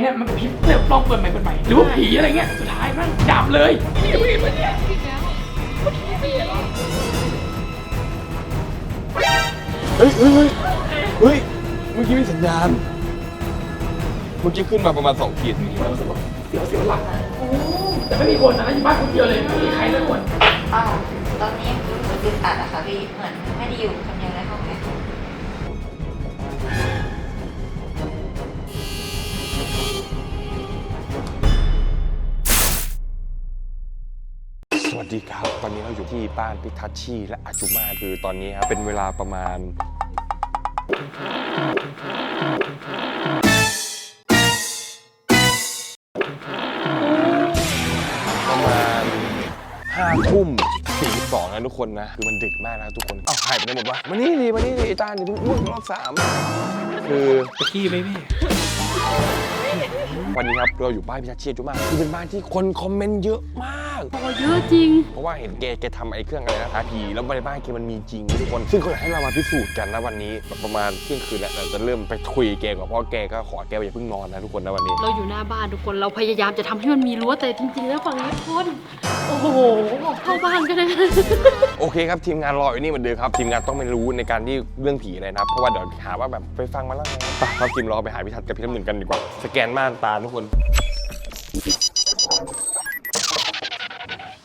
เนี่ยมันกระพริบเลยลองเปิดใหม่เปิดใหม่หรือว่าผีอะไรเงี้ยสุดท้ายมันดับเลยเนี่ยไม่เห็นมันเนี่ยเฮ้ยเฮ้ยเฮ้ยเฮ้ยเมื่อกี้มีสัญญาณเมื่อกี้ขึ้นมาประมาณ2ขีดรู้สึกว่าเสียวเสียวหลังนะแต่ไม่มีคนนะอยู่บ้านคนเดียวเลยไม่มีใครเลยคนอ้าวตอนนี้รู้สึกอึดอัดอะค่ะพี่เหมือนไม่ได้อยู่คนเดียว ดีครับ ตอนนี้เราอยู่ที่บ้านพิทัชชีและอาจุมาคือตอนนี้ครับเป็นเวลาประมาณ ประมาณห้าทุ่มสี่สองนะทุกคนนะ คือมันดึกมากนะทุกคนเอ้าหายไปไหนหมดวะมานี่ดิมานี่ดิไอ้ตานี่เพิ่งอ้วกรอบสามคือตะกี้ไหมพี่วันนี้ครับเราอยู่บ้านพิทัชชีอาจุมาคือเป็นบ้านที่คนคอมเมนต์เยอะมาก โอ้เยอะจริง เพราะว่าเห็นแกแกทำไอ้เครื่องอะไรนะทาผีแล้วในบ้านแกมันมีจริงทุกคน ซึ่งเขาอยากให้เรามาพิสูจน์กันนะวันนี้แบบประมาณเที่ยงคืนแล้วเราจะเริ่มไปคุยแกก่อนเพราะแกก็ขอแกว่าอย่าเพิ่งนอนนะทุกคนนะวันนี้ เราอยู่หน้าบ้านทุกคนเราพยายามจะทำให้มันมีรั้วแต่จริง ๆ แล้วฝั่งนี้คนโอ้โหเข้าบ้านก็ได้ โอเคครับทีมงานรออยู่นี่เหมือนเดิมครับทีมงานต้องไม่รู้ในการที่เรื่องผีอะไรนะครับเพราะว่าเดี๋ยวหาว่าแบบไปฟังมาแล้วไงไปเราทีมรอไปหาพิทัศน์กับพี่น้ำหนึ่งกันดีกว่าสแกนม่านตาทุกคน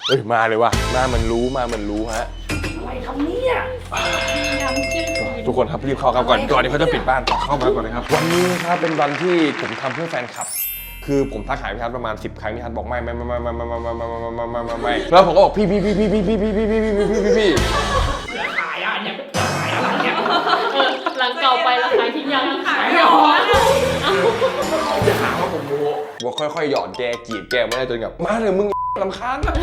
เอ้ยมาเลยว่ะมามันรู้มามันรู้ฮะ อะไรครับเนี่ยทุกคนครับรีบเข้าครับก่อนก่อนที่เขาจะปิดบ้านเข้ามาก่อนเลยครับ วันนี้ครับเป็นวันที่ผมทำเพื่อแฟนคลับ คือผมทักหาพี่ทัศน์ประมาณ 10 ครั้งพี่ทัศน์บอกไม่ไม่ไม่ไม่ไม่ไม่ไม่ไม่ไม่ไม่ไม่ไม่ไม่ไม่แล้วผมก็บอกพี่พี่พี่พี่พี่พี่พี่พี่พี่พี่พี่พี่พี่ขายอะเนี่ยขายอะไรเนี่ยเออหลังเก่าไปแล้วขายทิ้งยังขายไม่ออกจะหาว่าผมโม้ว่าค่อยๆหยอดแกจีบแกไม่ได้จนแบบมาเลยมึง ลำคาญนะ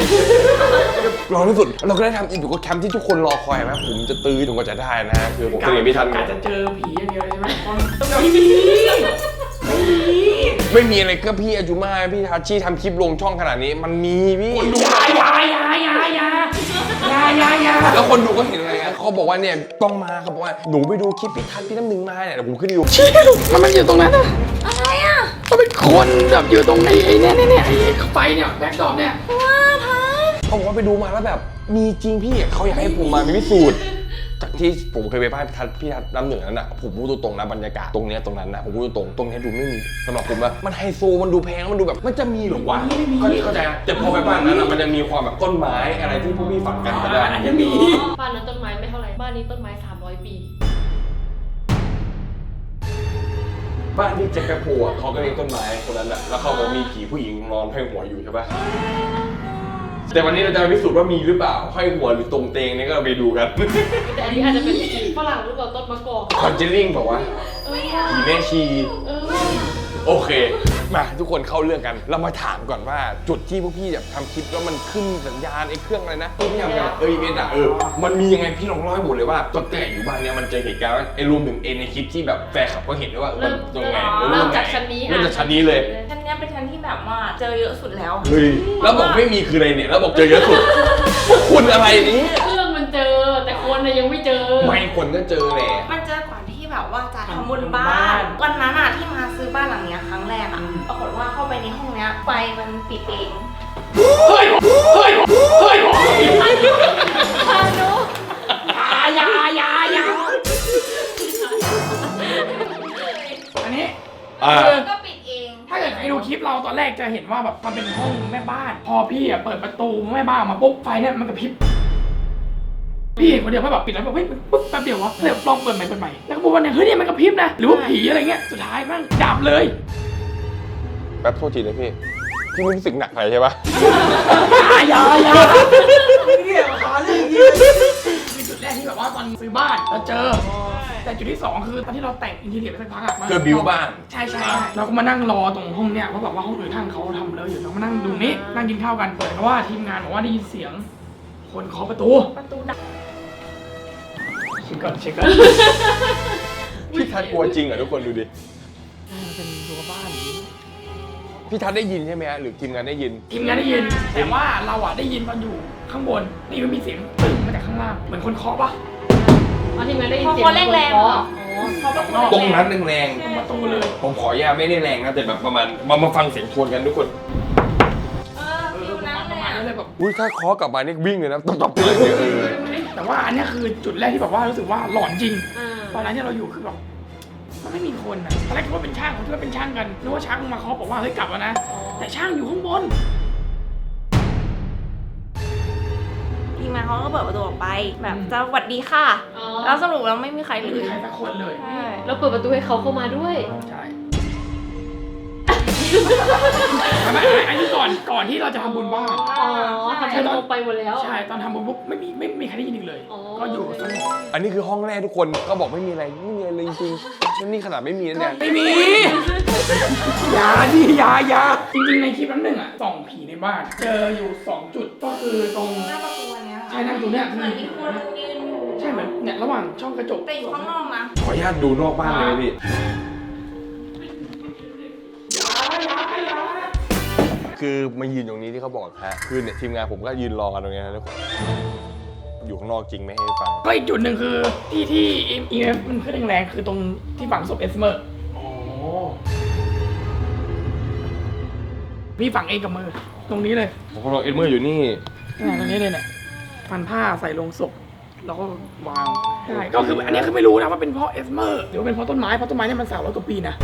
รอที่สุด เราก็ได้ทำอีพิโกแคมป์ที่ทุกคนรอคอยไหมผมจะตื้อจนกว่าจะได้นะ คือผมเคยเห็นพี่ทัศน์การจะเจอผีอย่างเดียวเลยใช่ไหมไม่มีไม่มีไม่มีอะไรก็พี่อาจุมาพี่ทัชชี่ทำคลิปลงช่องขนาดนี้ มันมีพี่ยายายายายายายายาแล้วคนดูก็เห็นอะไรนะเขาบอกว่าเนี่ยต้องมาเขาบอกว่าหนูไปดูคลิปพี่ทัศน์พี่น้ำหนึ่งมาเนี่ยเดี๋ยวผมขึ้นให้ดูมันมันอยู่ตรงนั้นอะอะไร อะมันเป็นคนแบบอยู่ตรงไอ้ไอ้เนี่ยเนี่ยเนี่ยไอ้ไฟเนี่ยแบ็คดรอปเนี่ยเขาบอกว่าไปดูมาแล้วแบบ มีจริงพี่เขาอยากให้ผมมาพิสูจน์จากที่ผมเคยไปบ้านพี่ทัศน์พี่ทัศน์น้ำหนึ่งนั้นน่ะผมพูดตรงๆนะบรรยากาศตรงเนี้ยตรงนั้นนะผมพูดตรงๆตรงเนี้ยดูไม่มีสำหรับผมนะมันไฮโซมันดูแพงมันดูแบบมันจะมีเหรอวะเข้าใจเข้าใจนะแต่พอไปบ้านนั้นน่ะมันจะมีความแบบต้นไม้อะไรที่พวกพี่ฝันกันก็ได้อันนี้มี บ้านนั้นต้นไม้ไม่เท่าไหร่บ้านนี้ต้นไม้300ปี บ้านที่แจ็คแป๊บโฮอะเขาก็เลี้ยงต้นไม้คนนั้นแหละแล้วเขาบอกมีผีผู้หญิงนอนห้อยหัวอยู่ใช่ปะแต่วันนี้เราจะมาพิสูจน์ว่ามีหรือเปล่าห้อยหัวหรือตรงเตงนี่ก็ไปดูกันแต่อันนี้อาจจะเป็นผีฝรั่งหรือเปล่าต้นมะกอกคอนเจลลิ่งบอกว่าเออผีแม่ชี เออ โอเค มาทุกคนเข้าเรื่องกัน เรามาถามก่อนว่าจุดที่พวกพี่แบบทำคลิปแล้วมันขึ้นสัญญาณไอ้เครื่องอะไรนะที่พี่ทำกันเอออีเวนต์อะเออมันมียังไงพี่ลองเล่าให้หมดเลยว่าตอนแต่อยู่บ้านเนี่ยมันเจอเหตุการณ์ว่าไอ้รวมถึงเอ็นในคลิปที่แบบแฟนคลับก็เห็นด้วยว่ามันเริ่มตรงไหนเริ่มจากชั้นนี้เริ่มจากชั้นนี้เลยชั้นเนี้ยเป็นชั้นที่แบบว่าเจอเยอะสุดแล้วเฮ้ยแล้วบอกไม่มีคืออะไรเนี่ยแล้วบอกเจอเยอะสุดพวกคุณอะไรนี้เครื่องมันเจอแต่คนน่ะยังไม่เจอไม่คนก็เจอแหละ ว่าจะทำบุญบ้าน วันนั้นอะที่มาซื้อบ้านหลังเนี้ยครั้งแรกอะปรากฏว่าเข้าไปในห้องเนี้ยไฟมันปิดเองเฮ้ยเฮ้ยเฮ้ยพานุยา ยา ยายาอันนี้อ่า คือก็ปิดเองถ้าเกิดใครดูคลิปเราตอนแรกจะเห็นว่าแบบมันเป็นห้องแม่บ้าน พอพี่อะเปิดประตูแม่บ้านออกมาปุ๊บไฟเนี่ยมันกระพริบ พี่เห็นคนเดียวว่าแบบปิดแล้วแบบเฮ้ยปุ๊บแป๊บเดียววะเลยลองเปิดใหม่เปิดใหม่แล้วก็บอกว่าเนี่ยเฮ้ยเนี่ยมันกระพริบนะหรือว่าผีอะไรเงี้ยสุดท้ายมันดับเลยแป๊บโทษทีนะพี่พี่ไม่รู้สึกหนักไปใช่ปะอยาอยาอยาเนี่ยมาหาเรื่องนี้คือจุดแรกที่แบบว่าตอนซื้อบ้านเราเจอ แต่จุดที่สองคือตอนที่เราแต่งอินทีเรียไปสักพักอะมัน เพื่อบิวบ้าน ใช่ใช่ใช่เราก็มานั่งรอตรงห้องเนี่ยเพราะแบบว่าห้องอื่นทางเขาทำแล้วอยู่เรามานั่งดูนี่นั่งกินข้าวกันเปิดเพราะว่าทีมงานบอกว่าได้ยินเสียง คนเคาะประตูประตูดับ เช็คก่อนเช็คก่อนพี่ทัศน์กลัวจริงเหรอทุกคนดูดิเป็นรั้วบ้านพี่ทัศน์ได้ยินใช่ไหมฮะหรือทีมงานได้ยิน ทีมงานได้ยิน แต่ว่าเราอะได้ยินตอนอยู่ข้างบนนี่มันมีเสียงตึ้งมาจากข้างล่างเหมือนคนเคาะปะอ๋อทีมงานได้ยินพอเสียงเขาแรงๆอ๋เหรออเขาแบบตรงนั้นแรงประตูเลยๆผมขออนุญาตไม่ได้แรงนะแต่แบบประมาณมามาฟังเสียงทวนกันทุกคนเออฟิลนั้นปเลระยมาณอะนั้นเลยแบบอุ้ยถ้าเคอกลับมานี่วิ่งเลยนะตบๆเลยเออแต่ ว่าอันเนี้ยคือจุดแรกที่แบบว่ารู้สึกว่าหลอนจริงอ่าตอนนั้นที่เราอยู่คือแบบมันไม่มีคนอะตอนแรกคิดว่าเป็นช่างผมคิดว่าเป็นช่างกันนึกว่าช่างมาเคาะบอกว่าเฮ้ยกลับแล้วนะอ๋อแต่ช่างอยู่ข้างบนทีมงานเขาก็เปิดประตูออกไปแบบจะสวัสดีค่ะอ๋อแล้วสรุปแล้วไม่มีใครไม่เลมียใครสักคนเลย ใช่ แล้วเปิดประตูให้เขาเข้ามาด้วย ใช่ ไม่ไม่อันนี้ก่อนก่อนที่เราจะทำบุญบ้าน อ๋อทำให้ลงไปหมดแล้ว ใช่ตอนทำบุญปุ๊บไม่มีไม่ไม่มีใครได้ยินอีกเลย อ๋อ ก็อยู่สงบอันนี้คือห้องแรกทุกคนก็บอกไม่มีอะไรไม่มีอะไรเลยจริงๆแล้วนี่ขนาดไม่มีนะเนี่ยไม่มีอยาดิอยาอยาจริงๆในคลิปนั้นหนึ่งอะส่องผีในบ้าน เจออยู่สองจุดก็คือตรงหน้าประตูอันเนี้ยใช่นั่งตรงเนี้ยเหมือนมีคนยืนอยู่ใช่เหมือนเนี่ยระหว่างช่องกระจกแต่อยู่ข้างนอกนะขออนุญาตดูนอกบ้านเลยไหมพี่ คือมายืนตรงนี้ที่เขาบอกฮะคือเนี่ยทีมงานผมก็ยืนรอกันตรงนี้นะทุกคนอยู่ข้างนอกจริงไม่ให้ฟัง ก็อีกจุดหนึ่งคือที่ที่ EMF มันขึ้นแรงๆคือตรงที่ฝังศพเอสเมอร์อ๋อพี่ฝังเองกับมือ ตรงนี้เลยผมก็รอเอ็ดเมอร์อยู่นี่ อ่าตรงนี้เลยเนี่ยฟันผ้าใส่ลงศพแล้วก็วางใช่ก็คืออันนี้คือไม่รู้นะว่าเป็นเพราะเอสเมอร์หรือว่าเป็นเพราะต้นไม้เพราะต้นไม้เนี่ยมันสาวร้อยกว่าปีนะ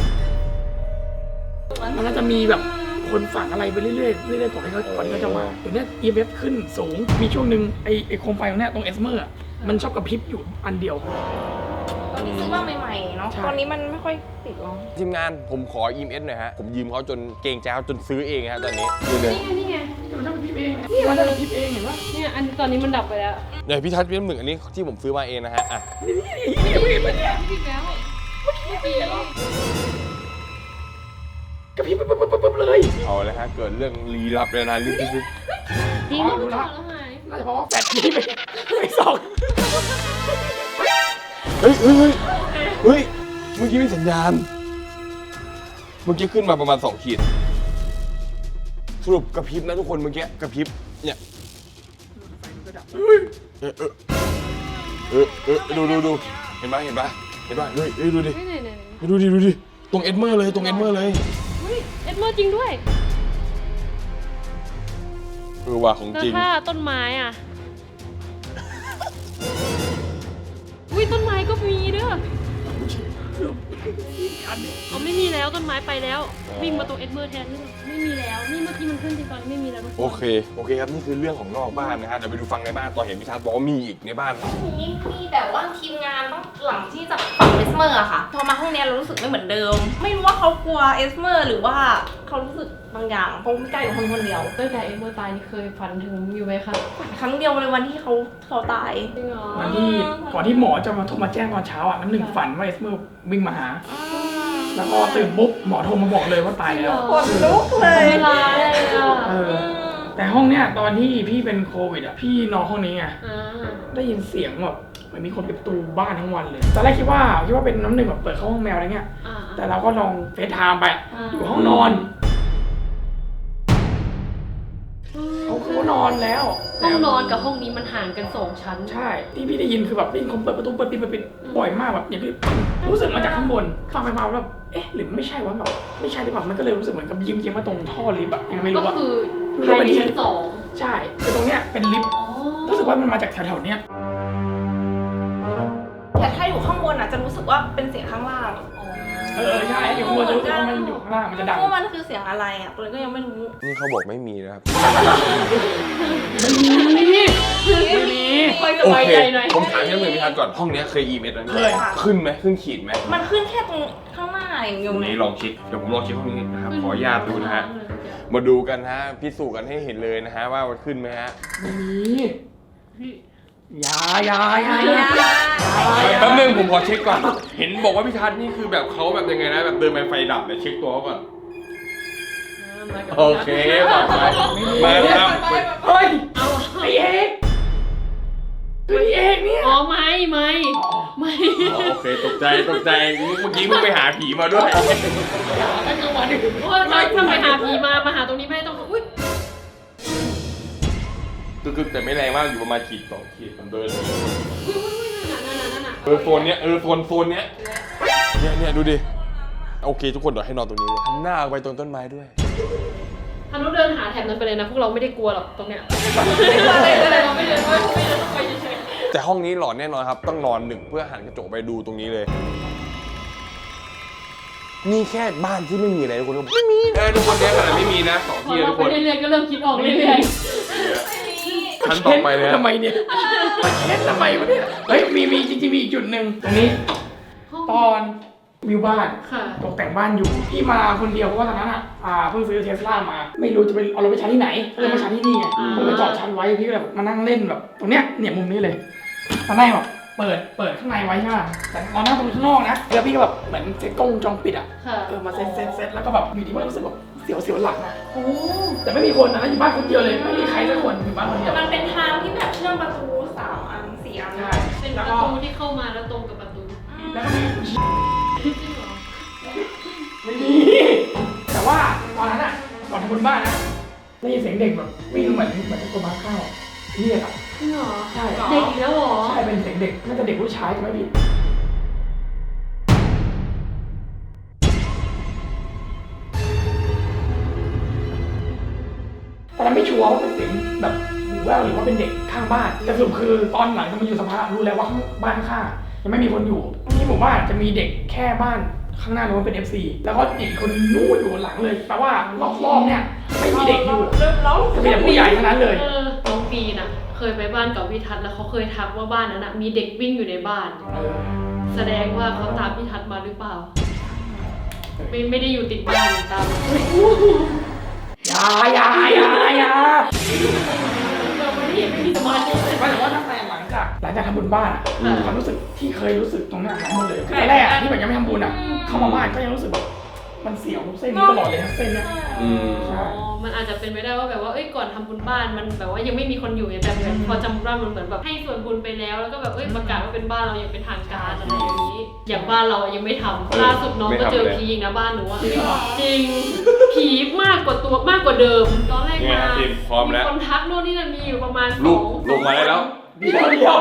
มันน่าจะมีแบบ คนฝังอะไรไปเรื่อยๆเรื่อยๆก่อนที่เขาก่อนที่เขาจะมาเดี๋ยวเนี้ EMF ขึ้นสูง มีช่วงหนึ่งไอไอโคมไฟตรงเนี้ยตรงเอสเมอร์มันชอบกระพริบอยู่อันเดียว ตอนนี้ซื้อมาใหม่ๆเนาะ ใช่ ตอนนี้มันไม่ค่อยติดหรอกทีมงานผมขอ EMS หน่อยฮะ ผมยืมเขาจนเกรงใจเขาจนซื้อเองฮะตอนนี้ดูเลยนี่ไงนี่ไง มันชอบกระพริบเองนี่มันชอบกระพริบเองเห็นปะเนี่ยอันตอนนี้มันดับไปแล้วเนี่ยพี่ทัศน์พี่น้ำหนึ่งอันนี้ที่ผมซื้อมาเองนะฮะอะนี่นี่นี่นี่นี่นี่พี่แล้ว เมื่อกี้แล้ว กระพริบปุ๊บปุ๊บปุ๊บปุ๊บเลยเอาเลยฮะ เกิดเรื่องลี้ลับเลยนะลึกจริงอ๋อรู้รู้แล้ละวหายน่าจะเพราะว่าแฟดพี่ไปไปส่องๆเฮ้ยเฮ้ยเฮ้ยเฮ้ยเมื่อกี้มีสัญญาณ เมื่อกี้ขึ้นมาประมาณ 2 ขีด สรุปกระพริบนะทุกคนเมื่อกี้กระพริบเนี่ยเออเออเออเออดูดูดูเห็นปะเห็นปะเห็นปะเฮ้ยเฮ้ยดูดิไม่ไหนไหนเฮ้ยดูดิดูดิ ตรงเอ็ดเมอร์เลย ตรงเอ็ดเมอร์เลยเฮ้ยเอ็ดเมอร์จริงด้วย เออว่ะของแล้วจริง ถ้าต้นไม้อะ อุ้ยต้นไม้ก็มีเด้อ เอาไม่มีแล้วต้นไม้ไปแล้ว วิ่งมาตรงเอ็ดเมอร์แทนนี่ไม่มีแล้ว นี่เมื่อกี้มันขึ้นจริงตอนนี้ไม่มีแล้วทุกคนโอเค โอเคครับ นี่คือเรื่องของนอกบ้านนะฮะ เดี๋ยวไปดูฟังในบ้าน ตอนเห็นพิทัศน์บอกว่ามีอีกในบ้าน นี่มีแต่ว่าทีมงานต้องหลังที่จะฝังเอสเมอร์อะค่ะ พอมาห้องเนี้ยเรารู้สึกไม่เหมือนเดิม ไม่รู้ว่าเขากลัวเอสเมอร์ หรือว่าเขารู้สึก บางอย่างเพราะไม่กล้าอยู่คนคนเดียวตั้งแต่เอ็ดเมอร์ตายนี่เคยฝันถึงอยู่ไหมคะครั้งเดียวเลยวันที่เขาเขาตายจริงเหรอวันที่ก่อนที่หมอจะมาโทรมาแจ้งตอนเช้าอะน้ำหนึ่งฝันว่าเอสเมอร์วิ่งมาหา แล้วก็ตื่นปุ๊บหมอโทรมาบอกเลยว่าตายแล้วขนลุกเลยเวลาเลยอะเออแต่ห้องเนี้ยตอนที่พี่เป็นโควิดอะพี่นอนห้องนี้ไงอ่าได้ยินเสียงแบบเหมือนมีคนปิดประตูบ้านทั้งวันเลยตอนแรกคิดว่าคิดว่าเป็นน้ำหนึ่งแบบเปิดเข้าห้องแมวอะไรเงี้ยอ่าแต่เราก็ลองเฟซไทม์ไปอยู่ห้องนอน เขาเขาก็นอนแล้วห้องนอนกับห้องนี้มันห่างกันสองชั้น ใช่ ที่พี่ได้ยินคือแบบได้ยินคนเปิดประตูเปิดปิดเปิดปิดบ่อยมากแบบอย่างที่รู้สึกมาจากข้างบนฟังไปมาแบบเอ๊ะหรือไม่ใช่วะแบบไม่ใช่หรือเปล่ามันก็เลยรู้สึกเหมือนกับยิ้มยิ้มมาตรงท่อลิฟต์อะยังไม่ก็รู้ว่าคือภายในชั้นสองใช่คือตรงเนี้ยเป็นลิฟต์อ๋อรู้สึกว่ามันมาจากแถวๆเนี้ยแต่ถ้าอยู่ข้างบนอะจะรู้สึกว่าเป็นเสียงข้างล่าง เออใช่อยู่ข้างบนจะรู้สึกว่ามันอยู่ข้างล่างมันจะดัง ว่ามันคือเสียงอะไรอะตัวเองก็ยังไม่รู้ นี่เขาบอกไม่มีนะครับ ไม่มีไม่มีค่อยสโอบายเค ใจหน่อย ผมถามพี่น้ำหนึ่งพิทัศน์ก่อน ห้องเนี้ยเคย EMS ไหมเคย ขึ้นไหมขึ้นขีดไหมมันขึ้นแค่ตรงข้างหน้าอย่างเดีตยวรงเลนี้ยลองเช็คเดี๋ยวผมลองเช็คห้องนี้นะครับ ขออนุญาตดูนะฮะ มาดูกันฮะ พิสูจน์กันให้เห็นเลยนะฮะว่ามันขึ้นไหมฮะ ไม่มีอ ยายายายาแป๊บนึงผมขอเช็คก่อน เห็นบอกว่าพี่ทัศน์นี่คือแบบเขาแบบยังไงนะแบบเดินไปไฟดับเนี่ยเช็คตัวเขาก่อน โอเคปลอดภัยมาครับเฮ้ยเอาไอเอกคือไอเอกเนี่ยอ๋อไม่ไม่ไม่โอเคตกใจตกใจเมื่อกี้มึงไปหาผีมาด้วยแล้วก็วันโอ้ยถ้าไปหาผีมามาหาตรงนี้ไม่ต้อง กึกๆแต่ไม่แรงมากอยู่ประมาณขีดสองขีดผมเดินอุ้ยอุ้ยอุ้ยนั่นน่ะนั่นน่ะนั่นน่ะเออโซนเนี้ยเออโซนโซนเนี้ยเนี่ยเนี่ยดูดิโอเค ทุกคนเดี๋ยวให้นอนตรงนี้เลยหันหน้าไปตรงต้นไม้ด้วยอนุเดินหาแถบนั้นไปเลยนะ พวกเราไม่ได้กลัวหรอกตรงเนี้ยเราไม่เดินไม่เดินไม่เดินไปเฉยแต่ห้องนี้หลอนแน่นอนครับ ต้องนอนหนึ่งเพื่อหันกระจกไปดูตรงนี้เลย นี่แค่บ้านที่ไม่มีอะไรทุกคนครับไม่มีเออทุกคนเนี้ยขนาดไม่มีนะสองๆพอที่นะเราทุกไปคน เรื่อยๆก็เริ่มคิดออกเรื่อย ชั้นต่อไปเลยฮะทำไมเนี่ยมาเช็ดทำไมวะเนี่ยเฮ้ยมีมีจริงๆมีอีกจุดหนึ่งตรงนี้ๆห้องตอนวิวบ้าน ค่ะ ตกแต่งบ้านอยู่พี่มาคนเดียวเพราะว่าตอนนั้นอะอ่าเพิ่งซื้อเทสลามา ไม่รู้จะไปเอารถไปชาร์จที่ไหนก็เลยมาชาร์จที่นี่ไงอ่า ผมเลยจอดชาร์จไว้พี่ก็แบบมานั่งเล่นแบบตรงเนี้ยเนี่ยมุมนี้เลยตอนแรกแบบเปิดเปิดข้างในไว้ใช่ไหมแต่ตอนนั่งตรงข้างนอกนะแล้วพี่ก็แบบเหมือนเซ็ตกล้องวงจองปิดอะค่ะ เออมาเซ็ตเซ็ตเซ็ตแล้วก็แบบอยู่ดีมันรู้สึกแบบเสียวเสียวหลังอะโอ้แต่ไม่มีคนนะอยู่บ้านคนเดียวเลยไม่มีใครสักคนอยู่บ้านคนเดียว มันเป็นทางที่แบบเชื่อมประตูสามอันสี่อันใช่ เป็นปแล้วระก็ตูที่เข้ามาแล้วตรงกับประตูแล้วก็มีจริงเหรอไม่มีแต่ว่าตอนนั้นอะก่อนทำบุญบ้านนะได้ยินเสียงเด็กแบบวิ่งเหมือนเหมือนคนมาข้าวนี่อะจริงเหรอใช่ เด็กอีกแล้วเหรอใช่เป็นเสียงเด็กน่าจะเด็กผู้ชายจะไม่ผิด หูแว่วหรือว่าเป็นเด็กข้างบ้าน แต่สรุปคือตอนหลังจะมาอยู่สภารู้แล้วว่าข้างบ้านข้างๆยังไม่มีคนอยู่ที่หมู่บ้านจะมีเด็กแค่บ้านข้างหน้านู้นเป็น FC แล้วก็อีกคนนู่นอยู่หลังเลยแปลว่ารอบๆเนี่ยไม่มีเด็กอยู่เริ่มร้องจะมีแต่ผู้ใหญ่ทั้งนั้นเลยเออน้องปีน่ะเคยไปบ้านกับพี่ทัศน์แล้วเขาเคยทักว่าบ้านนั้นน่ะมีเด็กวิ่งอยู่ในบ้าน แสดงว่าเขาตามพี่ทัศน์มาหรือเปล่า ไม่ไม่ได้อยู่ติดบ้านตามอย่าอย่าอย่าอย่า เราไม่ได้เห็นไม่มีสมาธิเลยไม่แต่ว่าตั้งแต่หลังจากหลังจากทำบุญบ้านอะอืม ความรู้สึกที่เคยรู้สึกตรงเนี้ยหายหมดเลยคือตอนแรกอะที่แบบยังไม่ทำบุญอะเข้ามาบ้านก็ยังรู้สึกแบบ มันเสียวเส้นนี้ตลอดเลยทั้งเส้นเนี่ยอืม ใช่ อ๋อมันอาจจะเป็นไปได้ว่าแบบว่าเอ้ยก่อนทำบุญบ้านมันแบบว่ายังไม่มีคนอยู่ไงแต่แบบพอจำบุญบ้านมันเหมือนแบบให้ส่วนบุญไปแล้วแล้วก็แบบเอ้ยประกาศว่าเป็นบ้านเราอย่างเป็นทางการอะไรอย่างนี้ อย่างบ้านเรายังไม่ทำล่าสุดน้องก็เจอผีอีกนะบ้านหนูอะจริงผีมากกว่าตัวมากกว่าเดิม ตอนแรกเนี่ยมาทีมพร้อมแล้ว คนทักโน่นนี่นั่นมีอยู่ประมาณสลูอกงลงมาได้แล้ว เดียวเดียว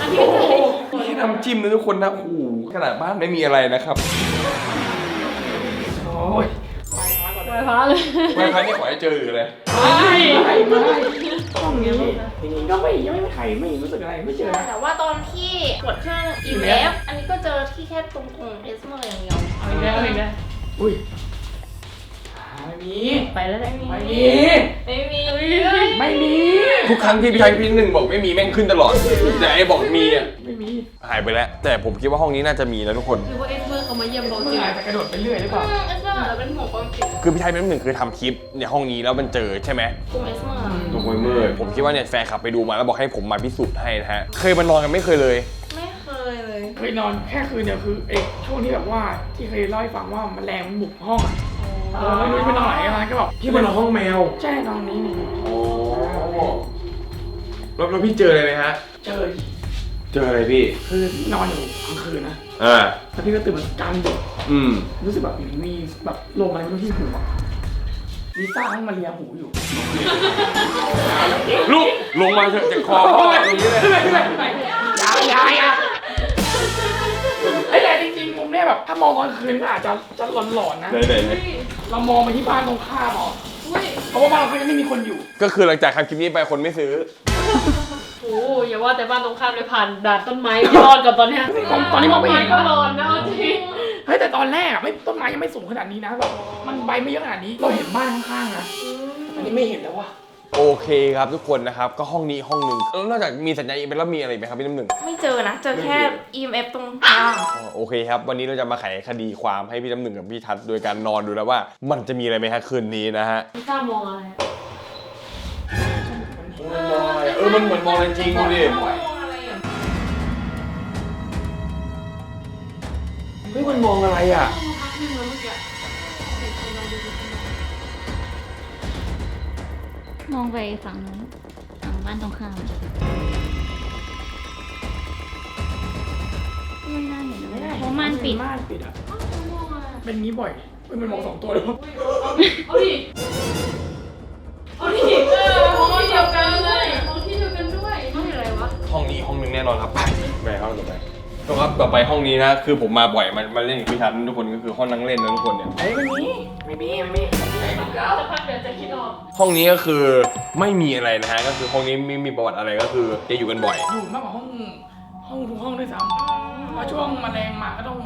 อันนี้โอ้โหที่ น้ำจิ้มนะทุกคนนะโอ้โหขนาดบ้านไม่มีอะไรนะครับโอ้ยไปมาก่อนไหเลวยพระเลยไม่ใครไม่ขอให้เจอหรืออะไรไม่ไม่ไม่ห้องนี้จริงๆก็ไม่ยังไม่มีใครไม่รู้สึกอะไรไม่เจอนะแต่ว่าตอนที่ตรวจเครื่อง EMF อันนี้ก็เจอที่แค่ตรงกลุ่มเอสเมอร์อย่างเดียวเอาอีกแล้วเอาอีกแล้วอุ้ยอ่า ไม่มี ไปแล้วแหละไม่มี ไม่มีไม่มี ทุกครั้งที่พี่ชายพี่หนึ่งบอกไม่มีแม่งขึ้นตลอด แต่ไอ้บอกมีอะไม่มี หายไปแล้ว แต่ผมคิดว่าห้องนี้น่าจะมีนะทุกคน หรือว่าเอสเมอร์เขามาเยี่ยมเรามึจงริงอาจจะกระโดดไปเรื่อยหรือเปล่า เอสเมอร์เราเป็นหัวความคิดคือพี่ชายเป็นหนึ่งคือทำคลิปในห้องนี้แล้วมันเจอใช่ไหม กลุ่มเอสเมอร์อืมตรงมือผมคิดว่าเนี่ยแฟนขับไปดูมาแล้วบอกให้ผมมาพิสูจน์ให้นะฮะ เคยมานอนกันไม่เคยเลย ไม่เคยเลย เคยนอนแค่คืนเดียวคือไอ้ช่วงที่แบบว่าที่เคยเล่าให้ฟังว่าแมลงมันบุกห้องอะ เออไม่รู้จะไปนอนไหนอะไรก็แบบพี่มานอนห้องแมวใช่นอนนี้นี่แล้วแล้วพี่เจออะไรไหมฮะ เจอเจออะไรพี่ คือพี่นอนอยู่กลางคืนนะอ่าแล้วพี่ก็ตื่นมากลางดึกอืมรู้สึกแบบมีแบบลมอะไรไม่รู้ที่หูอะลิซ่าต้องมาเลียหูอยู่ลูกลงมาเถอะจากคอพ่อตรงนี้เลย ยายยายอะ แบบถ้ามองตอนคืนก็อาจจะจะหลอนๆนะ ไหนไหนไหนเรามองไปที่บ้านตรงข้ามอะอุ้ยเพราะว่าบ้านเราเขายังไม่มีคนอยู่ ก็คือหลังจากทำคลิปนี้ไปคนไม่ซื้อ โอ้อย่าว่าแต่บ้านตรงข้ามเลยผ่านด่านต้นไม้ก็รอดกับตอนเนี้ยตอนนี้มองไม่เห็น ก็รอดนะเอาจริงเฮ้ยแต่ตอนแรกอะไม่ต้นไม้ยังไม่สูงขนาดนี้นะแบบมันใบไม่เยอะขนาดนี้ เราเห็นบ้านข้างๆนะอันนี้ไม่เห็นแล้วว่ะ โอเคครับทุกคนนะครับ ก็ห้องนี้ห้องหนึ่งแล้วนอกจากมีสัญญาณอีเมลแล้วมีอะไรอีกไหมครับพี่น้ำหนึ่ง ไม่เจอนะ เจอแค่ EMF ตรงกลางอ๋อโอเคครับ วันนี้เราจะมาไขคดีความให้พี่น้ำหนึ่งกับพี่ทัศน์โดยการนอนดูแล้วว่า มันจะมีอะไรไหมฮะคืนนี้นะฮะไม่ทราบมองอะไรมันมองอะไรเออมันเหมือนมองอะไรจริงดูดิเฮ้ยมันมองอะไรอะพั มองไปฝั่งนู้นฝั่งบ้านตรงข้ามไม่น่าเห็นเลยเพราะม่านปิดม่านปิดอะมองอะไรเป็นงี้บ่อยเฮ้ยมันมองสองตัวเลยเอาดิเอาดิเออมองที่เดียวกันเลยมองที่เดียวกันด้วยไม่อะไรวะห้องนี้ห้องหนึงแน่นอนครับไปไปห้องต่อไป ก็ครับต่อไปห้องนี้นะ คือผมมาบ่อยมามาเล่นกับพี่ทันทุกคนก็คือห้องนั่งเล่นนะทุกคนเนี่ยเฮ้ยไม่มีไม่มีไม่มีไม่มีแล้วสักพักเดี๋ยวจะคิดออกห้องนี้ก็คือไม่มีอะไรนะฮะก็คือห้องนี้ไม่มีประวัติอะไรก็คือจะอยู่กันบ่อยอยู่มากกว่าห้องห้องทุกห้องด้วยซ้ำเพราะช่วงแมลงมาก็ต้อง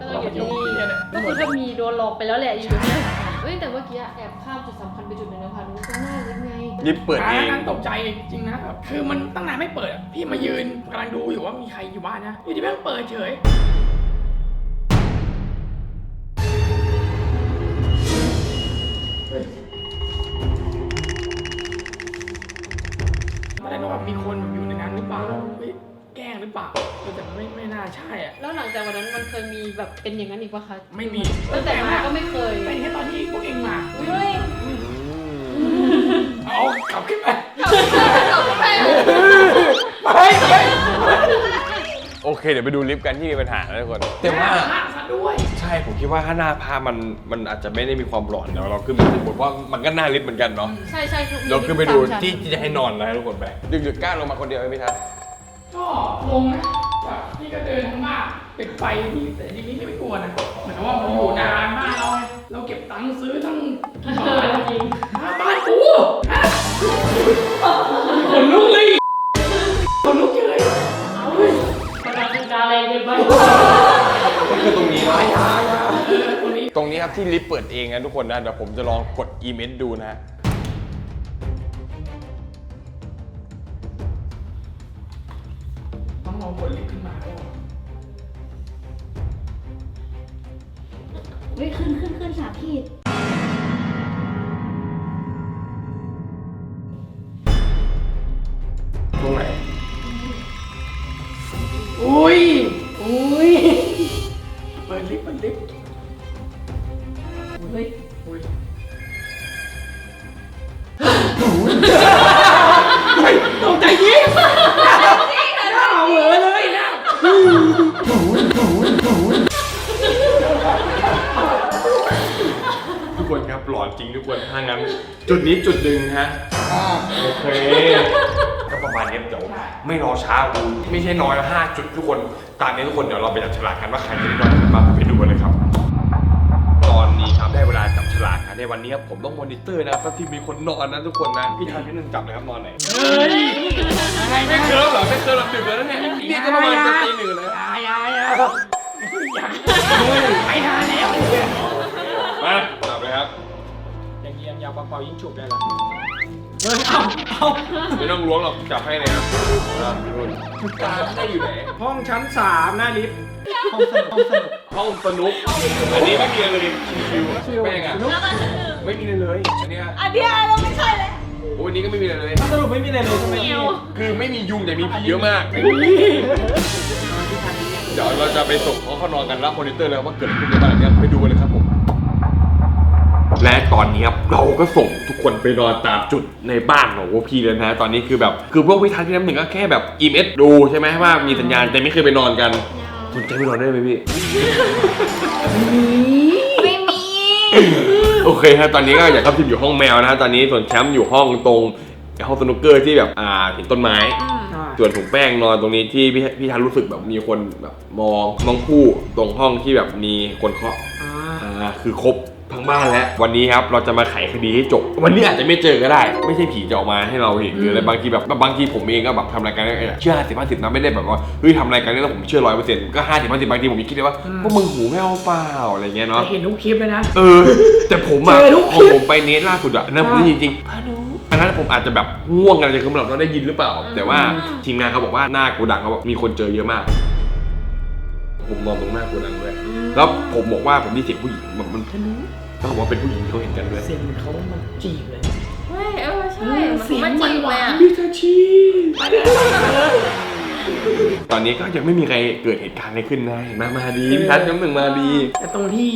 ก็ต้องอยู่ที่ที่นี่เนี่ยแหละก็คือถ้ามีโดนหลอกไปแล้วแหละอยู่ตรงนี้เอ้ยแต่เมื่อกี้แอบข้ามจุดสำคัญไปจุดหนึ่งนะพานุก็น่ายังไงนี่เปิดเองนั่งตกใจจริงนะแบบคือมันตั้งนานไม่เปิดอะพี่มายืนกำลังดูอยู่ว่ามีใครอยู่บ้านนะ อยู่ที่แม่งเปิดเฉย ตอนแรกนึกว่ามีคนอยู่ในนั้นหรือเปล่าเฮ้ยแกล้งหรือเปล่าแต่ไม่ไม่น่าใช่อะ แล้วหลังจากวันนั้นมันเคยมีแบบเป็นอย่างนั้นอีกปะคะไม่มีตั้งแต่มาก็ไม่เคยเป็นแค่ตอนที่พวกเองมา เฮ้ย เอากลับขึ้นไปตกใจไปไปโอเค เดี๋ยวไปดูลิฟต์กันที่มีปัญหานะทุกคนแต่ว่าพระซะด้วยใช่ผมคิดว่าถ้าหน้าพามันมันอาจจะไม่ได้มีความหลอนเดี๋ยวเราขึ้นไปดูบทว่ามันก็น่าลิฟต์เหมือนกันเนาะใช่ใช่ทุกเราขึ้นไปดูสามชั้นที่ที่จะให้นอนนะทุกคนไปดึกๆกล้าลงมาคนเดียวไหมพี่ทัศน์ก็งงนะแบบพี่ก็เดินทั้งบ้านปิดไฟพี่แต่จริงๆไม่กลัวนะเหมือนกับว่ามันอยู่นานบ้านเราไงเราเก็บตั งค์ซื้อทั้งกี่บาทจริงฮะบ้านกูฮะขนลุกเลยขนลุกเลยเฮ้ยประกาศเป็นดาแรงเกินไปก็คือตรงนี้เนาะยายาเออตรงนี้ตรงนี้ครับที่ลิฟต์เปิดเองนะทุกคนนะเดี๋ยวผมจะลองกดอีเมลดูนะฮะต้องลองกดลิฟต์ขึ้นมา เฮ้ยขึ้นขึ้นขึ้นสามขีด ผมต้องมอนิเตอร์นะครับที่มีคนนอนนะทุกคนนะพี่ทันพี่นึงจับเลยครับนอนไหนเฮ้ยอะไรไม่นะเคิร์ฟเหรอไม่เคิร์ฟหรอดึกแล้วนะเนี่ยนี่ก็ประมาณจะตีหนึ่งแล้วยายายาไปหาแล้วมาจับเลยครับอย่างเงี้ยยาวเป่ายิ่งฉุบได้แล้วเฮ้ยเอาเอาไม่ต้องล้วงหรอกจับให้เลยครับอะนู่นตาได้อยู่ไหนห้องชั้นสามหน้าลิฟต์ห้องสนุกห้องสนุกห้องสนุกอันนี้ไม่มีอะไรเลยชิวๆแป้งอะแล้วก็คือ ไม่มีอะไรเลยอันเนี้ยอันเนี้ยเราไม่ใช่เลยโอ้ยอันนี้ก็ไม่มีอะไรเลย สรุปไม่มีอะไรเลยใช่ไหมเดียวคือไม่มียุงแต่มีผีเยอะมากไม่มีเดี๋ยวเราจะไปส่งเขาเข้านอนกันแล้วมอนิเตอร์แล้วว่าเกิดอะไรขึ้นในบ้านหลังเนี้ยไปดูกันเลยครับผม และตอนนี้ครับเราก็ส่งทุกคนไปนอนตามจุดในบ้านของพวกพี่เลยนะ ตอนนี้คือแบบคือพวกพี่ทัศน์พี่น้ำหนึ่งก็แค่แบบ EMS ดูใช่ไหมว่ามีสัญญาณแต่ไม่เคยไปนอนกันสนใจไปนอนได้ไหมพี่ ไม่มี โอเคฮะตอนนี้ก็อยากครับทีมอยู่ห้องแมวนะฮะตอนนี้ส่วนแชมป์อยู่ห้องตรงห้องสนุกเกอร์ที่แบบอ่าเห็นต้นไม้ ส่วนถุงแป้งนอนตรงนี้ที่พี่พี่ทันรู้สึกแบบมีคนแบบมองน้องผู้ตรงห้องที่แบบมีคนเคาะอ่าคือครบ ทั้งบ้านแล้ววันนี้ครับเราจะมาไขคดีให้จบ วันนี้อาจจะไม่เจอก็ได้ ไม่ใช่ผีจะออกมาให้เราเห็นหรืออะไรบางทีแบบบางทีผมเองก็แบบทำรายการเนี่ยเชื่อห้าสิบห้าสิบนะไม่ได้แบบว่าเฮ้ยทำรายการนี้แล้วผมเชื่อร้อยเปอร์เซ็นต์ก็ห้าสิบห้าสิบบางทีผมยังคิดเลยว่าพวกมึงหูไม่เอาเปล่าอะไรเงี้ยเนาะเห็นทุกคลิปเลยนะเออ แต่ผมอะเจอทุกพคลิอปผมไปเนสล่าสุดอะอันนั้นผมได้ยินจริงพานุอันนั้นผมอาจจะแบบง่วงกันจะคือเราได้ยินหรือเปล่า แต่ว่าทีมงานเขาบอกว่าหน้ากูดังเขาบอกมีคนเจอเยอะมาก ผมนอนตรงหน้ากูดังด้วยแล้วผมบอกว่าผมได้เสียงผู้หญิงแบบมันเขาบอกว่าเป็นผู้หญิงที่เขาเห็นกันด้วยเสียงเขามันจีบเลยเฮ้ยเออใช่เสียงมันมัจีนบหเลวายนอะมิทาชีไปเลยตอนนี้ก็ยังไม่มีใครเกิดเหตุการณ์อะไรขึ้นนะเห็นไหมมาดีพี่ทัศน์น้ำหนึ่งมาดี แต่ตรงที่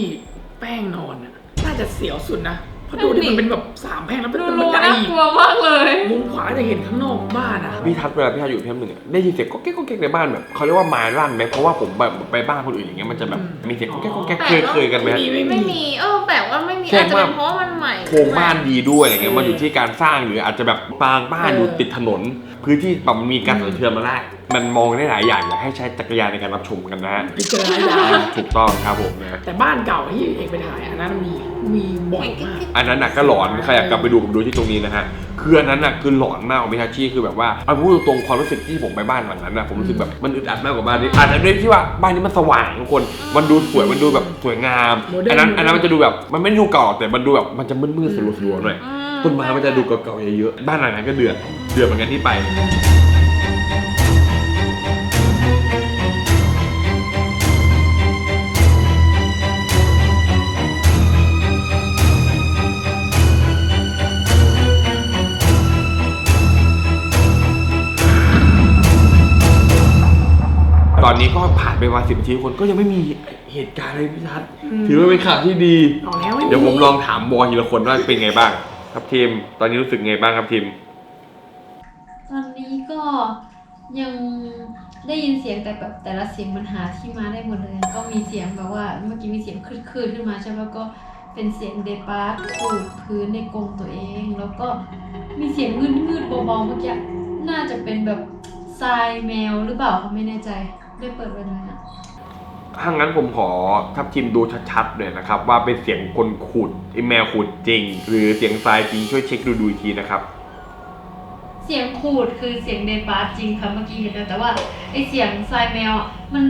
แป้งนอนน่ะน่าจะเสียวสุดนะเพราะดูที่มันเป็นแบบสามแพร่งแล้วเป็นดูต้นโลบันไดน่ากลัวมากเลย มุมขวาจะเห็นข้างนอกบ้านอะพี่ทัศน์เวลาพี่ทัศน์อยู่ที่น้ำหนึ่งอะได้ยินเสียงก็แก๊กก็แก๊กในบ้านแบบเขาเรียกว่าไม้ลั่นไหมเพราะว่าผมแบบไปบ้านคนอื่นอย่างเงี้ยมันจะแบบมีเสียงก็แก๊กก็แก๊กเคยเคยกันไหมฮะไม่มี ไม่มี เออแปลกว่าไม่มีแปลอาจกจะมากเป็นเพราะว่ามันใหม่ครงบ้านดีด้วยอะไรเงี้ยมันอยู่ที่การสร้างหรืออาจจะแบบบางบ้านอยู่ติดถนน พื้นที่แบบมันมีการสั่นสะเทือนมาได้ มันมองได้หลายอย่างอยากให้ใช้จักรยานในการรับชมกันนะฮะพิจารณาอย่างถูกต้องครับผมนะ แต่บ้านเก่าที่เอกไปถ่ายอันนั้นมีมีบ่อยมาก อันนั้นน่ะก็หลอนใครอยากกลับไปดูผมดูที่ตรงนี้นะฮะคืออันนั้นน่ะคือหลอนมากของพิทาชิคือแบบว่าเอาพูดตรงๆความรู้สึกที่ผมไปบ้านหลังนั้นนะผมรู้สึกแบบมันอึดอัดมากกว่าบ้านนี้อาจจะด้วยที่ว่าบ้านนี้มันสว่างทุกคนมันดูสวยมันดูแบบสวยงามอันนั้นอันนั้นมันจะดูแบบมันไม่ด้ดูเก่าแต่มันดูแบบมันจะมืดๆสลัวๆหน่อยต้นไม้มันจะดูเก่าๆเยอะๆบ้านหลังนั้นก็เดือด เดือดเหมือนกันที่ไป ตอนนี้ก็ผ่านไปประมาณสิบนาทีคนก็ยังไม่มีเหตุการณ์อะไรพี่ทัศน์ถือว่าเป็นข่าวที่ดี เอาแล้วไม่มีเดี๋ยวผมลองถามบอยทีละคนว่าเป็นไงบ้าง ครับทีม ตอนนี้รู้สึกไงบ้างครับทีมตอ นนี้ก็ยังได้ยินเสียงแต่แบบแต่ละเสียงมันหาที่มาได้หมดเลย ก็มีเสียงแบบว่าเมื่อกี้มีเสียงคลืดๆขึ้นมาใช่ไหมก็เป็นเสียงเดปาร์ตขูดพื้นในกรงตัวเอง แล้วก็มีเสียงงืดๆเบาๆเมื่อกี้น่าจะเป็นแบบทรายแมวหรือเปล่าไม่แน่ใจได้เปิดไว้ไหมนะถ้างั้นผมขอทับทีมดูชัดๆเลยนะครับ ว่าเป็นเสียงคนขูดไอแมวขูดจริง หรือเสียงทรายจริงช่วยเช็คดูดูอีกทีนะครับ เสียงขูดคือเสียงเดปาร์ตจริงค่ะเมื่อกี้เห็นแล้วแต่ว่าไอเสียงทรายแมวอะมัน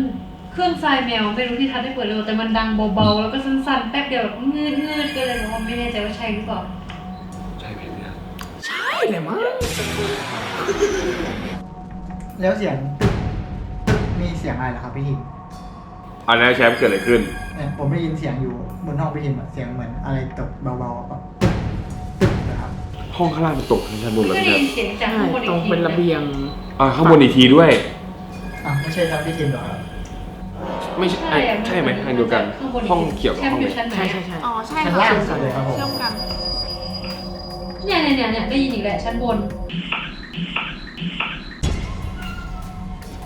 เครื่องทรายแมวไม่รู้ที่ทัดได้เปิดเลยแต่มันดังเบาๆแล้วก็สั้นๆแป๊บเดียวแบบงืดๆก็เลยบอกว่าไม่แน่ใจว่าใช่หรือเปล่าใช่ไหมเนี่ยใช่เลยมั้งแล้วเสียงตึ๊กตึ๊กมีเสียงอะไรเหรอครับพี่ทิมอันนั้นแชมป์เกิดอะไรขึ้น เนี่ยผมได้ยินเสียงอยู่บนห้องพี่ทิมอะเสียงเหมือนอะไรตกเบาๆแบบตึ๊กตึ๊กนะครับ ห้องข้างล่างมันตกทั้งชั้นบนเลยก็พี่ได้แชมยินป์เสียงจากใช่ข้างบนอีตรงกทีเป็นระเบียง อ่าข้างบนอีกทีด้วย อะไม่ใช่ครับพี่ทิมเหรอครับไม่ใช่ใช่อะใช่ไหมทางเดียวกัน ข้างบนห้องเกี่ยวกับแชมห้องป์อไหนยู่ชั้นไหนใช่ใช่ใช่อ๋อ ใช่ชั้นค่ะล่างสุดเลยครับผมเชื่อมกัน เนี่ยเนี่ยเนี่ยเนี่ยได้ยินอีกแหละชั้นบน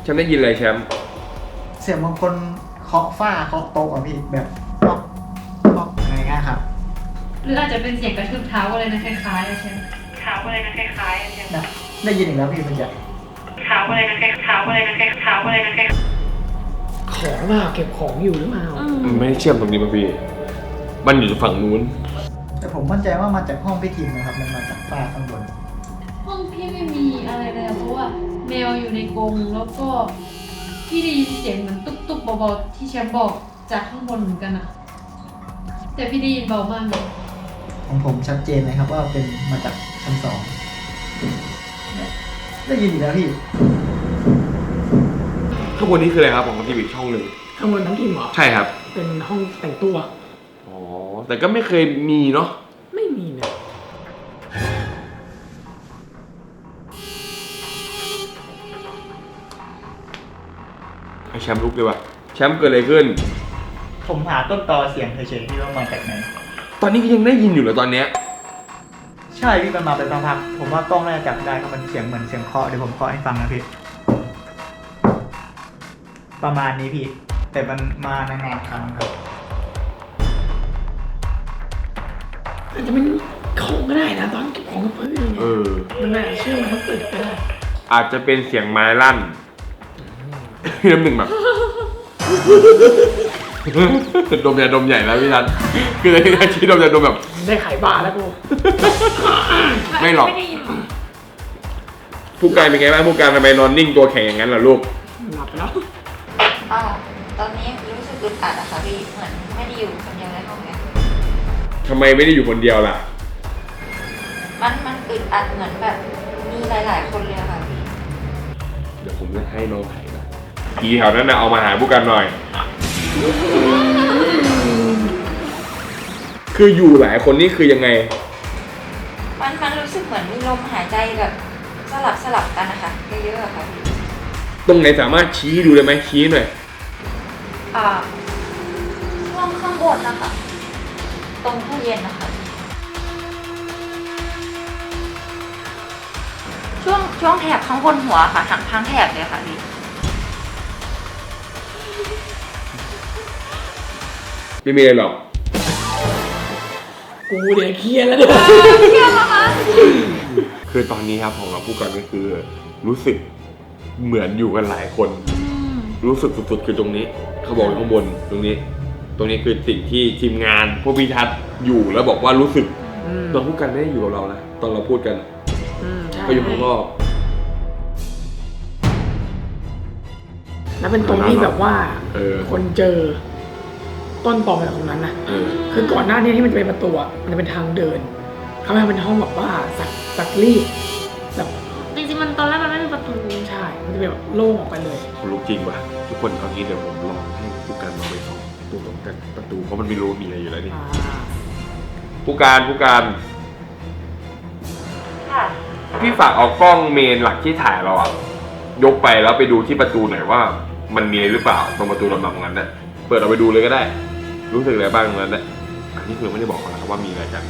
แชมป์ได้ยินอะไรแชมป์เสียงบางคนเคาะฝ้าเคาะโต๊ะอะพี่แบบ หรืออาจจะเป็นเสียงกระทืบเท้าอะไรนะคล้ายๆอะใช่ไหมเท้าอะไรนะคล้ายๆอะใช่ไหมนะได้ยินอีกแล้วพี่มันจะเท้าอะไรนะคล้ายเท้าอะไรนะคล้ายเท้าอะไรนะคล้ายของเปล่าเก็บของอยู่หรือเปล่ามันไม่ได้เชื่อมตรงนี้ป่ะพี่ มันอยู่ฝั่งนู้น แต่ผมมั่นใจว่ามาจากห้องพี่ทิมนะครับ มันมาจากฝ้าข้างบน ห้องพี่ไม่มีอะไรเลยอะเพราะว่าแมวอยู่ในกรงแล้วก็พี่ได้ยินเสียงเหมือนตุ๊บตุ๊บเบาๆที่แชมป์บอกจากข้างบนเหมือนกันอะแต่พี่ได้ยินเบามากเลย ของผมชัดเจนเลยครับว่าเป็นมาจากชั้นสองเนี่ยได้ยินอีกแล้วพี่ ข้างบนนี้คืออะไรครับของทีวีอีกช่องหนึ่งข้างบนทั้งทีมเหรอ ใช่ครับ เป็นห้องแต่งตัว อ๋อ แต่ก็ไม่เคยมีเนาะ ไม่มีนะให้แชมป์ลุกเลยว่ะ แชมป์เกิดอะไรขึ้น ผมหาต้นตอเสียงเฉยๆที่ว่ามาจากไหน ตอนนี้ก็ยังได้ยินอยู่เหรอตอนเนี้ยใช่พี่มันมาเป็นพักๆผมว่ากล้องน่าจะจับได้ครับมันเสียงเหมือนเสียงเคาะเดี๋ยวผมเคาะให้ฟังนะพี่ ประมาณนี้พี่ แต่มันมานานๆครั้งครับ อาจจะเป็นของก็ได้นะตอนเก็บของกับเพื่อนเออมันอาจจะเชื่อมมันตึกก็ได้อาจจะเป็นเสียงไม้ลั่นน้ำหนึ่งแบบ ดมยาดมใหญ่แล้วพี่ทันคือในที่ชี้ดมยาดมแบบ ได้ขายบ้าแล้วกู ไม่หรอกไม่ได้ยินผู้การเป็นไงบ้างผู้การทำไมนอนนิ่งตัวแข็งอย่างนั้นล่ะลูก หลับไปแล้ว อ่าตอนนี้รู้สึกอึดอัดอะค่ะพี่ เหมือนไม่ได้อยู่คนเดียวในห้องเนี้ยทำไมไม่ได้อยู่คนเดียวล่ะ มันมันอึดอัดเหมือนแบบมีหลาย ๆ คนเลยอะค่ะพี่ เดี๋ยวผมจะให้น้องไข่นะผีแถวนั้นนะเอามาหาผู้กันหน่อย คืออยู่หลายคนนี่คือยังไง มันมันรู้สึกเหมือนมีลมหายใจแบบสลับสลับกันนะคะเยอะๆอะค่ะพี่ตรงไหนสามารถชี้ดูได้ไหมชี้หน่อย อ่าช่วงข้างบนนะคะ ตรงตู้เย็นนะคะ ช่วงช่วงแถบข้างบนหัวค่ะทั้งทั้งแถบเลยค่ะพี่ ไม่มีอะไรหรอก กูเดี๋ยวเครียดแล้วเนี่ยคือตอนนี้ครับผมกับผู้กันก็คือ รู้สึกเหมือนอยู่กันหลายคน รู้สึกสุดๆคือตรงนี้ เขาบอกอยู่ข้างบนตรงนี้ ตรงนี้คือสิ่งที่ทีมงานพวกพี่ทัศน์อยู่แล้วบอกว่ารู้สึกอืมตอนพูดกันไม่ได้อยู่กับเรานะตอนเราพูดกันอืมใช่ก็อยู่ข้างนอกแล้วเป็นตรงที่แบบว่าเออคนเจอ ต้นตอมาจากตรงนั้นนะเออคือก่อนหน้านี้ที่มันจะเป็นประตูอะมันจะเป็นทางเดินเขาให้เป็นห้องแบบว่าสักสักรีดแบบจริงๆมันตอนแรกมันไม่มีประตูใช่มันจะเป็นแบบโล่งออกไปเลย คนลุกจริงว่ะทุกคนเอางี้เดี๋ยวผมลองให้ผู้การลองไปส่องตัวตรงกันประตูเพราะมันไม่รู้ว่ามีอะไรอยู่แล้วนี่อ่าผู้การผู้การค่ะพี่ฝากเอากล้องเมนหลักที่ถ่ายเราอะยกไปแล้วไปดูที่ประตูหน่อยว่า มันมีอะไรหรือเปล่าตรงประตูดำๆตรงนั้นน่ะเปิดเอาไปดูเลยก็ได้ รู้สึกอะไรบ้างตรงนั้นน่ะอันนี้คือไม่ได้บอกเขานะครับว่ามีอะไรกัน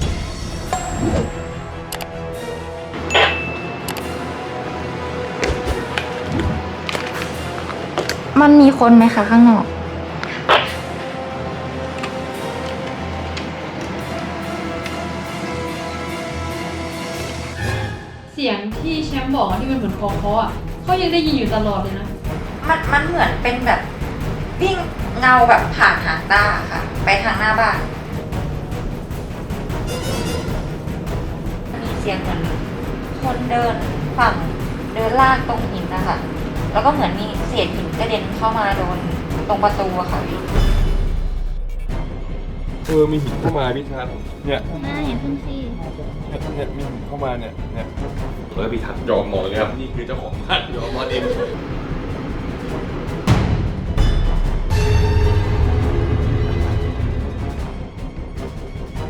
มันมีคนไหมคะข้างนอก เสียงที่แชมป์บอกอะที่มันเหมือนคอเคาะอะเขายังได้ยินอยู่ตลอดเลยนะ มันมันเหมือนเป็นแบบ วิ่งเงาแบบผ่านหางตาค่ะ ไปทางหน้าบ้านมีเสียงเหมือนคนเดินฝั่งเดินลากตรงหินนะคะ แล้วก็เหมือนมีเศษหินกระเด็นเข้ามาโดนตรงประตูอะค่ะเออมีหินเข้ามาพี่ทัศน์เนี่ยน่าเห็นขึ้นสิเนี่ยเนี่ยมีหินเข้ามาเนี่ยเนี่ยเออพี่ทัศน์ยอมมองเลยครับนี่คือเจ้าของบ้านยอมมองเอง